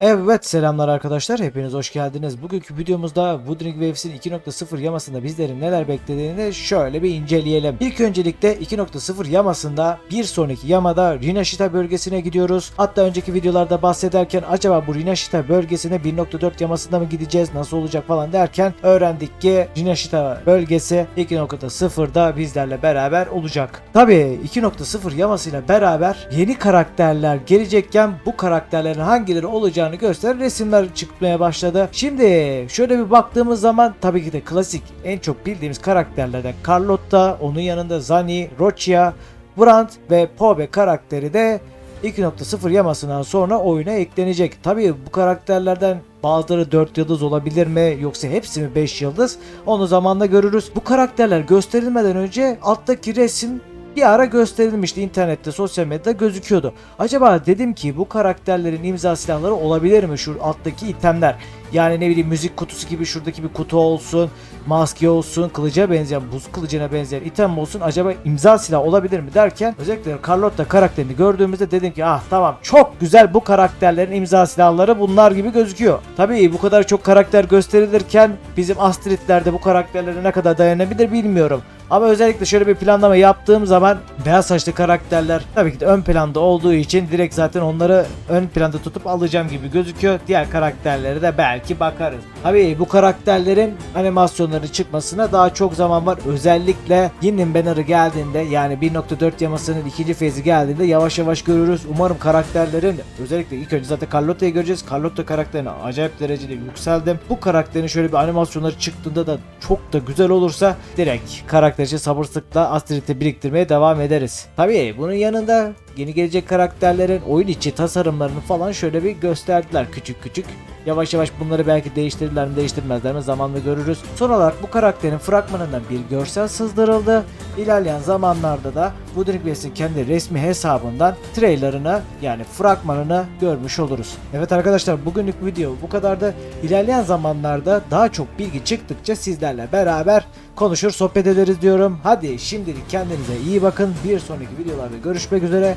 Evet selamlar arkadaşlar hepiniz hoş geldiniz. Bugünkü videomuzda Woodring Waves'in 2.0 yamasında bizlerin neler beklediğini şöyle bir inceleyelim. İlk öncelikle 2.0 yamasında bir sonraki yamada Rinashita bölgesine gidiyoruz. Hatta önceki videolarda bahsederken acaba bu Rinashita bölgesine 1.4 yamasında mı gideceğiz nasıl olacak falan derken öğrendik ki Rinashita bölgesi 2.0'da bizlerle beraber olacak. Tabi 2.0 yamasıyla beraber yeni karakterler gelecekken bu karakterlerin hangileri olacağını gösteren resimler çıkmaya başladı. Şimdi şöyle bir baktığımız zaman tabii ki de klasik en çok bildiğimiz karakterlerden Carlotta, onun yanında Zani, Rochia, Brandt ve Pobe karakteri de 2.0 yamasından sonra oyuna eklenecek. Tabii bu karakterlerden bazıları 4 yıldız olabilir mi yoksa hepsi mi 5 yıldız onu zamanla görürüz. Bu karakterler gösterilmeden önce alttaki resim bir ara gösterilmişti internette sosyal medyada gözüküyordu. Acaba dedim ki bu karakterlerin imza silahları olabilir mi şu alttaki itemler? Yani ne bileyim müzik kutusu gibi şuradaki bir kutu olsun, maske olsun, kılıca benzeyen, buz kılıcına benzeyen item olsun acaba imza silah olabilir mi derken özellikle Carlotta karakterini gördüğümüzde dedim ki ah tamam çok güzel bu karakterlerin imza silahları bunlar gibi gözüküyor. Tabii bu kadar çok karakter gösterilirken bizim Astrid'lerde bu karakterlere ne kadar dayanabilir bilmiyorum. Ama özellikle şöyle bir planlama yaptığım zaman beyaz saçlı karakterler tabii ki de ön planda olduğu için direkt zaten onları ön planda tutup alacağım gibi gözüküyor. Diğer karakterlere de belki bakarız. Tabii bu karakterlerin animasyonları çıkmasına daha çok zaman var. Özellikle Yin'in banner'ı geldiğinde yani 1.4 yamasının ikinci fezi geldiğinde yavaş yavaş görürüz. Umarım karakterlerin özellikle ilk önce zaten Carlotta'yı göreceğiz. Carlotta karakterine acayip derecede yükseldim. Bu karakterin şöyle bir animasyonları çıktığında da çok da güzel olursa direkt karakter için sabırsızlıkla Astrid'i biriktirmeye devam ederiz. Tabii bunun yanında yeni gelecek karakterlerin oyun içi tasarımlarını falan şöyle bir gösterdiler küçük küçük. Yavaş yavaş bunları belki değiştirirler mi değiştirmezler mi zamanla görürüz. Son olarak bu karakterin fragmanından bir görsel sızdırıldı. İlerleyen zamanlarda da Woodring West'in kendi resmi hesabından trailerını yani fragmanını görmüş oluruz. Evet arkadaşlar bugünlük video bu kadar da ilerleyen zamanlarda daha çok bilgi çıktıkça sizlerle beraber konuşur sohbet ederiz diyorum. Hadi şimdilik kendinize iyi bakın. Bir sonraki videolarda görüşmek üzere.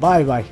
Bay bay.